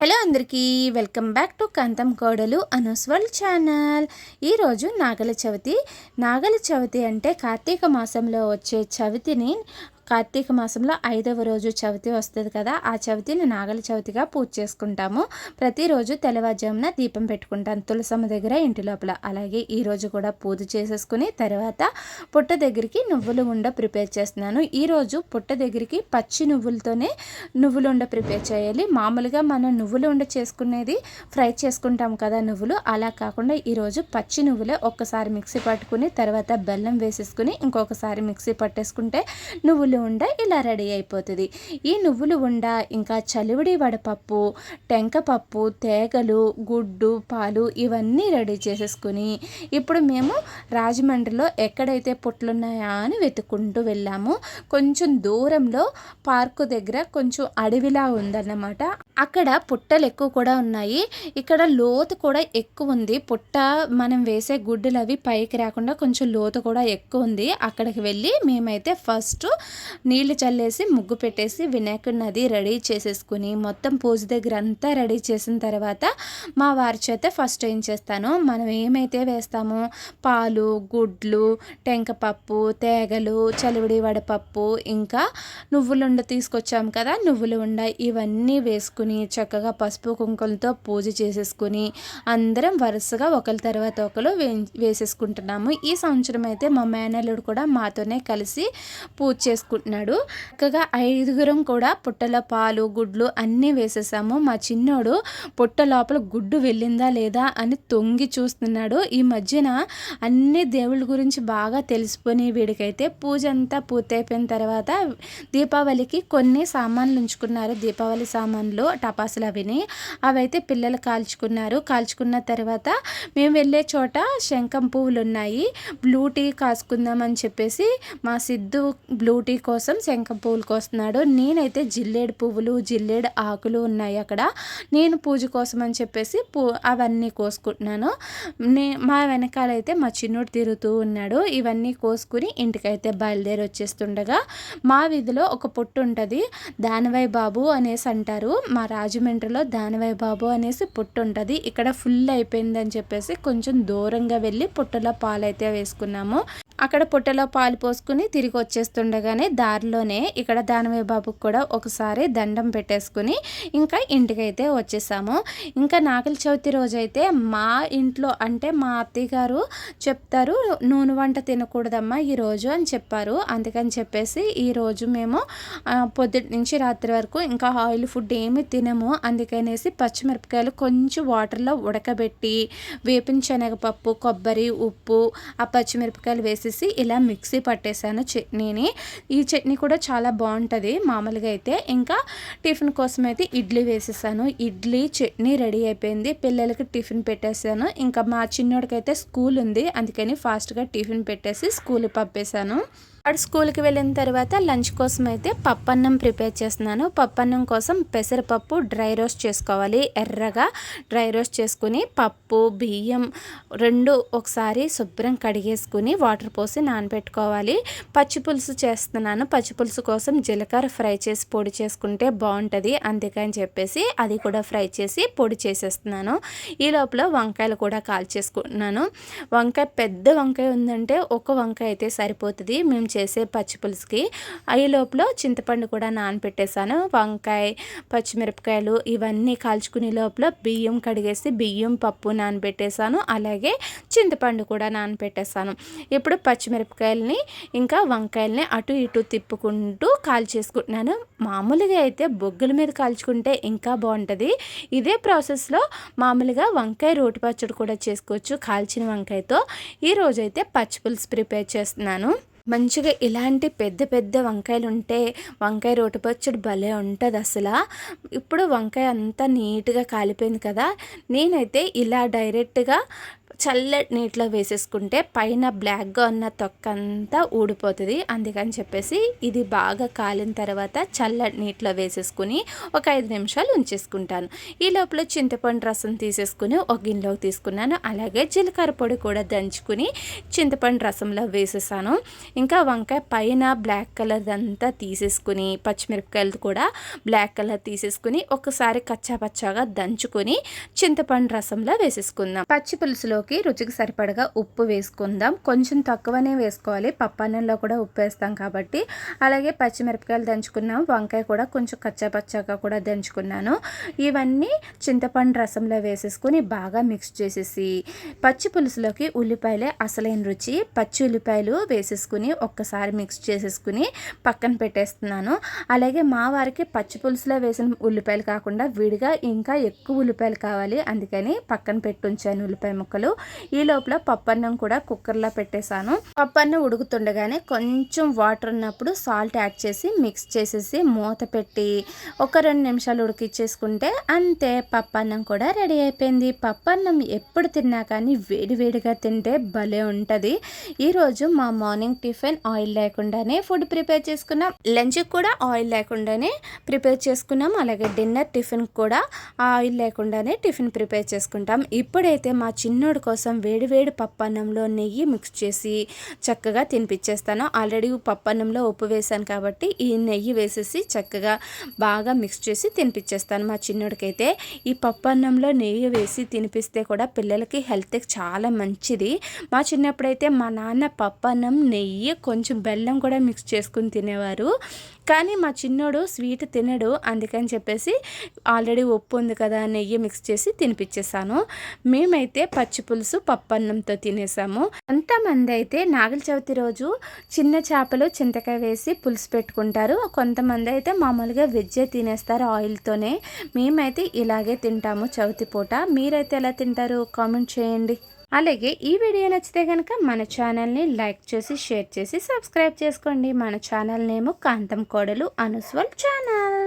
Hello అందరికీ welcome back to కాంతం కోడలు అనుస్వల్ channel. ఈరోజు నాగల చవితి. నాగల చవితి అంటే కార్తీక మాసంలో వచ్చే చవితిని కార్తీక మాసంలో ఐదవ రోజు చవితి వస్తుంది కదా ఆ చవితిని నాగల చవితిగా పూజ చేసుకుంటాము. ప్రతిరోజు తెల్లవారుజామున దీపం పెట్టుకుంటాను తులసమ్మ దగ్గర ఇంటి లోపల. అలాగే ఈరోజు కూడా పూజ చేసేసుకుని తర్వాత పుట్ట దగ్గరికి నువ్వులు ఉండ ప్రిపేర్ చేస్తున్నాను. ఈరోజు పుట్ట దగ్గరికి పచ్చి నువ్వులతోనే నువ్వులు ఉండ ప్రిపేర్ చేయాలి. మామూలుగా మనం నువ్వులు ఉండ చేసుకునేది ఫ్రై చేసుకుంటాం కదా నువ్వులు. అలా కాకుండా ఈరోజు పచ్చి నువ్వులే ఒక్కసారి మిక్సీ పట్టుకుని తర్వాత బెల్లం వేసేసుకుని ఇంకొకసారి మిక్సీ పట్టేసుకుంటే నువ్వులు ఉండ ఇలా రెడీ అయిపోతుంది. ఈ నువ్వులు ఉండ ఇంకా చలివిడి వడపప్పు టెంకపప్పు తేగలు గుడ్డు పాలు ఇవన్నీ రెడీ చేసేసుకుని ఇప్పుడు మేము రాజమండ్రిలో ఎక్కడైతే పుట్లున్నాయా అని వెతుక్కుంటూ వెళ్ళాము. కొంచెం దూరంలో పార్కు దగ్గర కొంచెం అడవిలా ఉందన్నమాట. అక్కడ పుట్టలు ఎక్కువ కూడా ఉన్నాయి. ఇక్కడ లోతు కూడా ఎక్కువ ఉంది. పుట్ట మనం వేసే గుడ్డులు అవి పైకి రాకుండా కొంచెం లోతు కూడా ఎక్కువ ఉంది. అక్కడికి వెళ్ళి మేమైతే ఫస్ట్ నీళ్ళు చల్లేసి ముగ్గు పెట్టేసి వినాయకుడిని నది రెడీ చేసేసుకుని మొత్తం పూజ దగ్గర అంతా రెడీ చేసిన తర్వాత మా వారి చేత ఫస్ట్ ఏం చేస్తాను? మనం ఏమైతే వేస్తామో పాలు గుడ్లు టెంకపప్పు తేగలు చలివిడి వడపప్పు ఇంకా నువ్వులుండ తీసుకొచ్చాం కదా నువ్వులు ఉండ ఇవన్నీ వేసుకుని చక్కగా పసుపు కుంకులతో పూజ చేసేసుకుని అందరం వరుసగా ఒకరి తర్వాత ఒకరు వే వేసేసుకుంటున్నాము. ఈ సంవత్సరం అయితే మా మేనల్లుడు కూడా మాతోనే కలిసి పూజ చేసుకు చేసుకుంటున్నాడు. చక్కగా ఐదుగురం కూడా పుట్టల పాలు గుడ్లు అన్నీ వేసేసాము. మా చిన్నోడు పుట్ట లోపల గుడ్డు వెళ్ళిందా లేదా అని తొంగి చూస్తున్నాడు. ఈ మధ్యన అన్ని దేవుళ్ళ గురించి బాగా తెలుసుకుని వీడికైతే పూజ అంతా పూర్తయిపోయిన తర్వాత దీపావళికి కొన్ని సామాన్లు ఉంచుకున్నారు. దీపావళి సామాన్లు టపాసులు అవిని. అవైతే పిల్లలు కాల్చుకున్నారు. కాల్చుకున్న తర్వాత మేము వెళ్ళే చోట శంఖం పువ్వులు ఉన్నాయి బ్లూ టీ కాసుకుందామని చెప్పేసి మా సిద్ధు బ్లూ టీ కోసం శంఖ పువ్వులు కోస్తున్నాడు. నేనైతే జిల్లేడు పువ్వులు జిల్లేడు ఆకులు ఉన్నాయి అక్కడ. నేను పూజ కోసం అని చెప్పేసి పూ అవన్నీ కోసుకుంటున్నాను. నే మా వెనకాలైతే మా చిన్నోడు తిరుగుతూ ఉన్నాడు. ఇవన్నీ కోసుకుని ఇంటికైతే బయలుదేరి వచ్చేస్తుండగా మా వీధిలో ఒక పొట్టు ఉంటుంది. దానివై బాబు అనేసి అంటారు. మా రాజమండ్రిలో దానివై బాబు అనేసి పొట్టు ఉంటుంది. ఇక్కడ ఫుల్ అయిపోయిందని చెప్పేసి కొంచెం దూరంగా వెళ్ళి పొట్టులో పాలైతే వేసుకున్నాము. అక్కడ పుట్టలో పాలు పోసుకుని తిరిగి వచ్చేస్తుండగానే దారిలోనే ఇక్కడ దానవే బాబుకి కూడా ఒకసారి దండం పెట్టేసుకుని ఇంకా ఇంటికైతే వచ్చేసాము. ఇంకా నాకల చవితి రోజైతే మా ఇంట్లో అంటే మా అత్తయ్య గారు చెప్తారు నూనె వంట తినకూడదమ్మా ఈరోజు అని చెప్పారు. అందుకని చెప్పేసి ఈరోజు మేము పొద్దుటి నుంచి రాత్రి వరకు ఇంకా ఆయిల్ ఫుడ్ ఏమి తినము. అందుకనేసి పచ్చిమిరపకాయలు కొంచెం వాటర్లో ఉడకబెట్టి వేపిన శనగపప్పు కొబ్బరి ఉప్పు ఆ పచ్చిమిరపకాయలు వేసి వేసేసి ఇలా మిక్సీ పట్టేశాను చట్నీని. ఈ చట్నీ కూడా చాలా బాగుంటుంది. మామూలుగా అయితే ఇంకా టిఫిన్ కోసం అయితే ఇడ్లీ వేసేసాను. ఇడ్లీ చట్నీ రెడీ అయిపోయింది. పిల్లలకి టిఫిన్ పెట్టేశాను. ఇంకా మా చిన్నోడికైతే స్కూల్ ఉంది. అందుకని ఫాస్ట్గా టిఫిన్ పెట్టేసి స్కూల్ పంపేశాను. వాడు స్కూల్కి వెళ్ళిన తర్వాత లంచ్ కోసం అయితే పప్పన్నం ప్రిపేర్ చేస్తున్నాను. పప్పన్నం కోసం పెసరపప్పు డ్రై రోస్ట్ చేసుకోవాలి. ఎర్రగా డ్రై రోస్ట్ చేసుకుని పప్పు బియ్యం రెండు ఒకసారి శుభ్రం కడిగేసుకుని వాటర్ పోసి నానబెట్టుకోవాలి. పచ్చిపులుసు చేస్తున్నాను. పచ్చి పులుసు కోసం జీలకర్ర ఫ్రై చేసి పొడి చేసుకుంటే బాగుంటుంది. అందుకని చెప్పేసి అది కూడా ఫ్రై చేసి పొడి చేసేస్తున్నాను. ఈ లోపల వంకాయలు కూడా కాల్ చేసుకుంటున్నాను వంకాయ పెద్ద వంకాయ ఉందంటే ఒక వంకాయ అయితే సరిపోతుంది. మేము చేసే పచ్చి పులుసుకి అవి లోపల చింతపండు కూడా నానపెట్టేశాను. వంకాయ పచ్చిమిరపకాయలు ఇవన్నీ కాల్చుకునే లోపల బియ్యం కడిగేసి బియ్యం పప్పు నానబెట్టేశాను. అలాగే చింతపండు కూడా నానబెట్టేశాను. ఇప్పుడు పచ్చిమిరపకాయలని ఇంకా వంకాయలని అటు ఇటు తిప్పుకుంటూ కాల్చేసుకుంటున్నాను. మామూలుగా అయితే బొగ్గుల మీద కాల్చుకుంటే ఇంకా బాగుంటుంది. ఇదే ప్రాసెస్లో మామూలుగా వంకాయ రోటి పచ్చడి కూడా చేసుకోవచ్చు కాల్చిన వంకాయతో. ఈరోజైతే పచ్చిపులుసు ప్రిపేర్ చేస్తున్నాను. మంచిగా ఇలాంటి పెద్ద పెద్ద వంకాయలు ఉంటే వంకాయ రోటి పచ్చడి భలే ఉంటుంది అసలు. ఇప్పుడు వంకాయ అంతా నీట్గా కాలిపోయింది కదా. నేనైతే ఇలా డైరెక్ట్గా చల్లటి నీటిలో వేసేసుకుంటే పైన బ్లాక్గా ఉన్న తొక్క అంతా ఊడిపోతుంది. అందుకని చెప్పేసి ఇది బాగా కాలిన తర్వాత చల్లటి నీటిలో వేసేసుకుని ఒక ఐదు నిమిషాలు ఉంచేసుకుంటాను. ఈ లోపల చింతపండు రసం తీసేసుకుని ఒక గిన్నెలోకి తీసుకున్నాను. అలాగే జీలకర్ర పొడి కూడా దంచుకుని చింతపండు రసంలో వేసేసాను. ఇంకా వంకాయ పైన బ్లాక్ కలర్ అంతా తీసేసుకుని పచ్చిమిరపకాయలు కూడా బ్లాక్ కలర్ తీసేసుకుని ఒకసారి కచ్చా పచ్చాగా దంచుకొని చింతపండు రసంలో వేసేసుకుందాం. పచ్చి పులుసులోకి రుచికి సరిపడగా ఉప్పు వేసుకుందాం. కొంచెం తక్కువనే వేసుకోవాలి. పప్పన్నంలో కూడా ఉప్పు వేస్తాం కాబట్టి. అలాగే పచ్చిమిరపకాయలు దంచుకున్నాం. వంకాయ కూడా కొంచెం కచ్చాపచ్చాగా కూడా దంచుకున్నాను. ఇవన్నీ చింతపండు రసంలో వేసేసుకుని బాగా మిక్స్ చేసేసి పచ్చి పులుసులోకి ఉల్లిపాయలే అసలైన రుచి. పచ్చి ఉల్లిపాయలు వేసేసుకుని ఒక్కసారి మిక్స్ చేసేసుకుని పక్కన పెట్టేస్తున్నాను. అలాగే మా వారికి పచ్చి పులుసులో వేసిన ఉల్లిపాయలు కాకుండా విడిగా ఇంకా ఎక్కువ ఉల్లిపాయలు కావాలి. అందుకని పక్కన పెట్టుంచాను ఉల్లిపాయ ముక్కలు. ఈ లోపల పప్పన్నం కూడా కుక్కర్లో పెట్టేశాను. పప్పన్నం ఉడుకుతుండగానే కొంచెం వాటర్ ఉన్నప్పుడు సాల్ట్ యాడ్ చేసి మిక్స్ చేసేసి మూత పెట్టి ఒక రెండు నిమిషాలు ఉడికిచ్చేసుకుంటే అంతే పప్పన్నం కూడా రెడీ అయిపోయింది. పప్పన్నం ఎప్పుడు తిన్నా కానీ వేడివేడిగా తింటే భలే ఉంటుంది. ఈరోజు మా మార్నింగ్ టిఫిన్ ఆయిల్ లేకుండానే ఫుడ్ ప్రిపేర్ చేసుకున్నాం. లంచ్ కూడా ఆయిల్ లేకుండానే ప్రిపేర్ చేసుకున్నాం. అలాగే డిన్నర్ టిఫిన్ కూడా ఆయిల్ లేకుండానే టిఫిన్ ప్రిపేర్ చేసుకుంటాం. ఇప్పుడైతే మా చిన్నోడు కోసం వేడివేడి పప్పన్నంలో నెయ్యి మిక్స్ చేసి చక్కగా తినిపించేస్తాను ఆల్రెడీ పప్పన్నంలో ఉప్పు వేసాను కాబట్టి ఈ నెయ్యి వేసేసి చక్కగా బాగా మిక్స్ చేసి తినిపించేస్తాను మా చిన్నోడికైతే. ఈ పప్పన్నంలో నెయ్యి వేసి తినిపిస్తే కూడా పిల్లలకి హెల్త్కి చాలా మంచిది. మా చిన్నప్పుడైతే మా నాన్న పప్పన్నం నెయ్యి కొంచెం బెల్లం కూడా మిక్స్ చేసుకుని తినేవారు. కానీ మా చిన్నోడు స్వీట్ తినడు అందుకని చెప్పేసి ఆల్రెడీ ఉప్పు ఉంది కదా నెయ్యి మిక్స్ చేసి తినిపించేసాను మేమైతే పచ్చి పులుసు పప్పన్నంతో తినేసాము. కొంతమంది అయితే నాగల చవితి రోజు చిన్న చేపలు చింతకాయ వేసి పులుసు పెట్టుకుంటారు. కొంతమంది అయితే మామూలుగా వెజ్జే తినేస్తారు ఆయిల్తోనే. మేమైతే ఇలాగే తింటాము చవితి పూట. మీరైతే ఎలా తింటారు? కామెంట్ చేయండి. అలాగే ఈ వీడియో నచ్చితే కనుక మన ఛానల్ని లైక్ చేసి షేర్ చేసి సబ్స్క్రైబ్ చేసుకోండి. మన ఛానల్ నేము కాంతం కోడలు అనుస్వల్ ఛానల్.